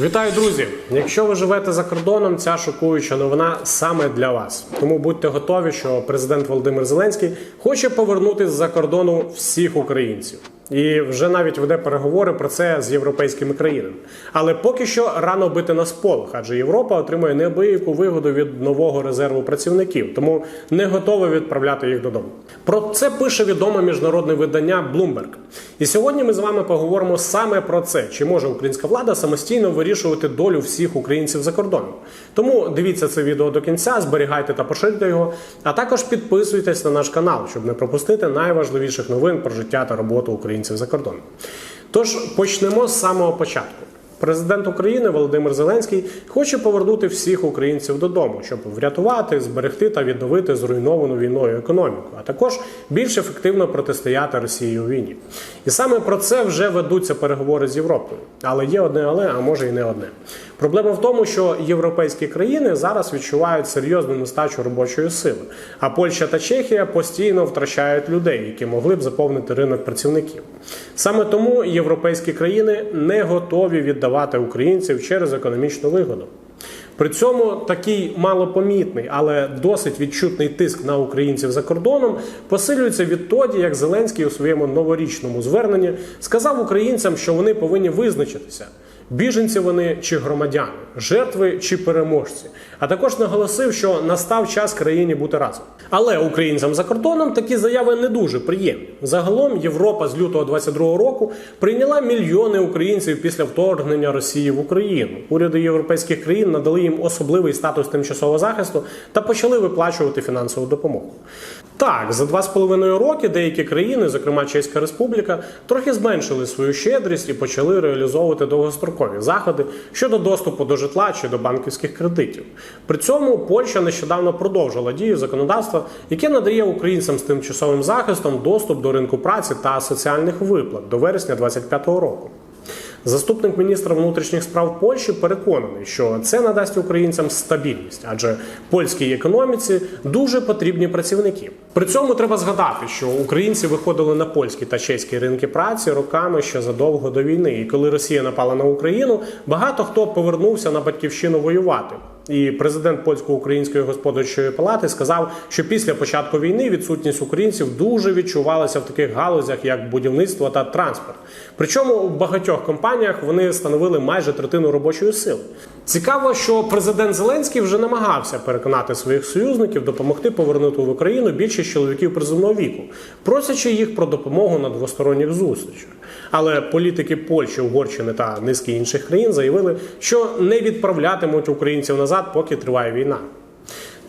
Вітаю, друзі! Якщо ви живете за кордоном, ця шокуюча новина саме для вас. Тому будьте готові, що президент Володимир Зеленський хоче повернути з-за кордону всіх українців. І вже навіть веде переговори про це з європейськими країнами. Але поки що рано бити на сполох, адже Європа отримує неабияку вигоду від нового резерву працівників, тому не готова відправляти їх додому. Про це пише відоме міжнародне видання Bloomberg. І сьогодні ми з вами поговоримо саме про це: чи може українська влада самостійно вирішувати долю всіх українців за кордоном. Тому дивіться це відео до кінця, зберігайте та поширюйте його, а також підписуйтесь на наш канал, щоб не пропустити найважливіших новин про життя та роботу українців за кордоном. Тож почнемо з самого початку. Президент України Володимир Зеленський хоче повернути всіх українців додому, щоб врятувати, зберегти та відновити зруйновану війною економіку, а також більш ефективно протистояти Росії у війні. І саме про це вже ведуться переговори з Європою. Але є одне, але а може і не одне. Проблема в тому, що європейські країни зараз відчувають серйозну нестачу робочої сили, а Польща та Чехія постійно втрачають людей, які могли б заповнити ринок працівників. Саме тому європейські країни не готові віддавати українців через економічну вигоду. При цьому такий малопомітний, але досить відчутний тиск на українців за кордоном посилюється відтоді, як Зеленський у своєму новорічному зверненні сказав українцям, що вони повинні визначитися. Біженці вони чи громадяни, жертви чи переможці. А також наголосив, що настав час країні бути разом. Але українцям за кордоном такі заяви не дуже приємні. Загалом Європа з лютого 22 року прийняла мільйони українців після вторгнення Росії в Україну. Уряди європейських країн надали їм особливий статус тимчасового захисту та почали виплачувати фінансову допомогу. Так, за два з половиною роки деякі країни, зокрема Чеська Республіка, трохи зменшили свою щедрість і почали реалізовувати довгострокові заходи щодо доступу до житла чи до банківських кредитів. При цьому Польща нещодавно продовжила дію законодавства, яке надає українцям з тимчасовим захистом доступ до ринку праці та соціальних виплат до вересня 2025 року. Заступник міністра внутрішніх справ Польщі переконаний, що це надасть українцям стабільність, адже польській економіці дуже потрібні працівники. При цьому треба згадати, що українці виходили на польські та чеські ринки праці роками ще задовго до війни. І коли Росія напала на Україну, багато хто повернувся на батьківщину воювати. І президент польсько-української господарчої палати сказав, що після початку війни відсутність українців дуже відчувалася в таких галузях, як будівництво та транспорт. Причому у багатьох компаніях вони становили майже третину робочої сили. Цікаво, що президент Зеленський вже намагався переконати своїх союзників допомогти повернути в Україну більшість чоловіків призовного віку, просячи їх про допомогу на двосторонніх зустрічах. Але політики Польщі, Угорщини та низки інших країн заявили, що не відправлятимуть українців назад, поки триває війна.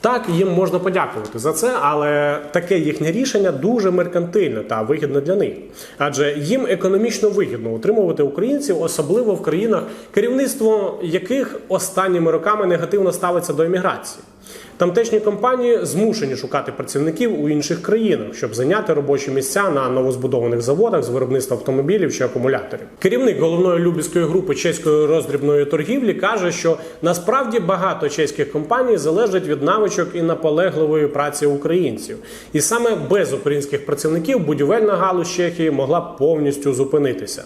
Так, їм можна подякувати за це, але таке їхнє рішення дуже меркантильне та вигідне для них. Адже їм економічно вигідно утримувати українців, особливо в країнах, керівництво яких останніми роками негативно ставиться до еміграції. Тамтешні компанії змушені шукати працівників у інших країнах, щоб зайняти робочі місця на новозбудованих заводах з виробництва автомобілів чи акумуляторів. Керівник головної любівської групи чеської роздрібної торгівлі каже, що насправді багато чеських компаній залежать від навичок і наполегливої праці українців, і саме без українських працівників будівельна галузь Чехії могла повністю зупинитися.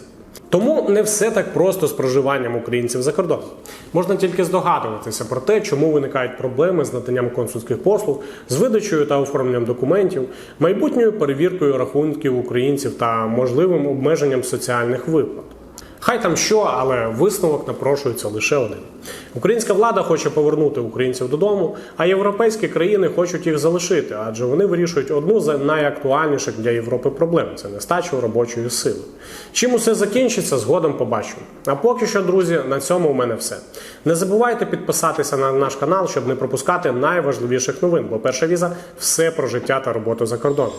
Тому не все так просто з проживанням українців за кордоном. Можна тільки здогадуватися про те, чому виникають проблеми з наданням консульських послуг, з видачею та оформленням документів, майбутньою перевіркою рахунків українців та можливим обмеженням соціальних виплат. Хай там що, але висновок напрошується лише один: українська влада хоче повернути українців додому, а європейські країни хочуть їх залишити, адже вони вирішують одну з найактуальніших для Європи проблем це нестачу робочої сили. Чим усе закінчиться, згодом побачимо. А поки що, друзі, на цьому у мене все. Не забувайте підписатися на наш канал, щоб не пропускати найважливіших новин, бо перша віза все про життя та роботу за кордоном.